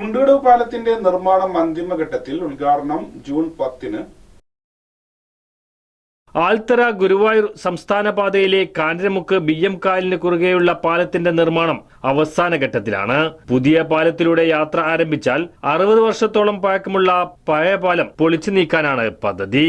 കുണ്ടുകടവ് പാലത്തിന്റെ നിർമ്മാണം അന്തിമഘട്ടത്തിൽ ഉദ്ഘാടനം ജൂൺ പത്തിന്. ആൽത്തറ ഗുരുവായൂർ സംസ്ഥാന പാതയിലെ കാഞ്ഞിരമുക്ക് ബി എം കായലിന് കുറുകെയുള്ള പാലത്തിന്റെ നിർമ്മാണം അവസാന ഘട്ടത്തിലാണ്. പുതിയ പാലത്തിലൂടെ യാത്ര ആരംഭിച്ചാൽ അറുപത് വർഷത്തോളം പഴക്കമുള്ള പഴയ പാലം പൊളിച്ചു നീക്കാനാണ് പദ്ധതി.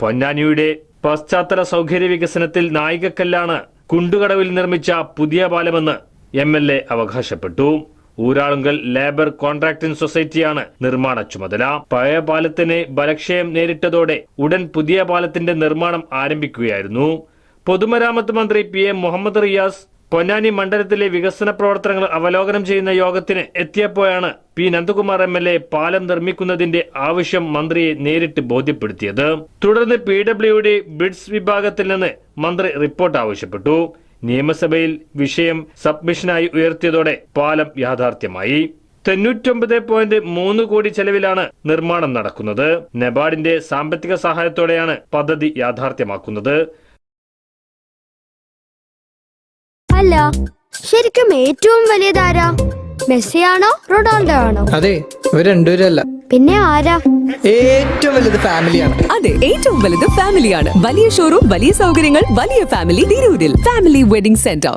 പൊന്നാനിയുടെ പശ്ചാത്തല സൗകര്യ വികസനത്തിൽ നായികക്കല്ലാണ് കുണ്ടുകടവിൽ നിർമ്മിച്ച പുതിയ പാലമെന്ന് എ അവകാശപ്പെട്ടു. ഊരാളുങ്കൽ ലേബർ കോൺട്രാക്ടിംഗ് സൊസൈറ്റിയാണ് നിർമ്മാണ ചുമതല. പഴയ പാലത്തിന് ബലക്ഷയം നേരിട്ടതോടെ ഉടൻ പുതിയ പാലത്തിന്റെ നിർമ്മാണം ആരംഭിക്കുകയായിരുന്നു. പൊതുമരാമത്ത് മന്ത്രി പി എം മുഹമ്മദ് റിയാസ് പൊന്നാനി മണ്ഡലത്തിലെ വികസന പ്രവർത്തനങ്ങൾ അവലോകനം ചെയ്യുന്ന യോഗത്തിന് എത്തിയപ്പോഴാണ് P Nandakumar M L A പാലം നിർമ്മിക്കുന്നതിന്റെ ആവശ്യം മന്ത്രിയെ നേരിട്ട് ബോധ്യപ്പെടുത്തിയത്. തുടർന്ന് പി ഡബ്ല്യുഡി ബിഡ്സ് വിഭാഗത്തിൽ നിന്ന് മന്ത്രി റിപ്പോർട്ട് ആവശ്യപ്പെട്ടു. നിയമസഭയിൽ വിഷയം സബ്മിഷനായി ഉയർത്തിയതോടെ പാലം യാഥാർത്ഥ്യമായി. തൊണ്ണൂറ്റൊമ്പത് പോയിന്റ് മൂന്ന് കോടി ചെലവിലാണ് നിർമ്മാണം നടക്കുന്നത്. നെബാർഡിന്റെ സാമ്പത്തിക സഹായത്തോടെയാണ് പദ്ധതി യാഥാർത്ഥ്യമാക്കുന്നത്. അല്ല ശരിക്കും ഏറ്റവും വലിയതാരാ മെസ്സിയാണോ റൊണാൾഡോ ആണോ? അതെ ഇവർ രണ്ടുപേരല്ല. പിന്നെ ആരാ? ഏറ്റവും വലുത് ഫാമിലിയാണ് അതെ ഏറ്റവും വലുത് ഫാമിലിയാണ് വലിയ ഷോറൂം വലിയ സൗകര്യങ്ങൾ വലിയ ഫാമിലി തിരൂരിൽ. Family wedding centre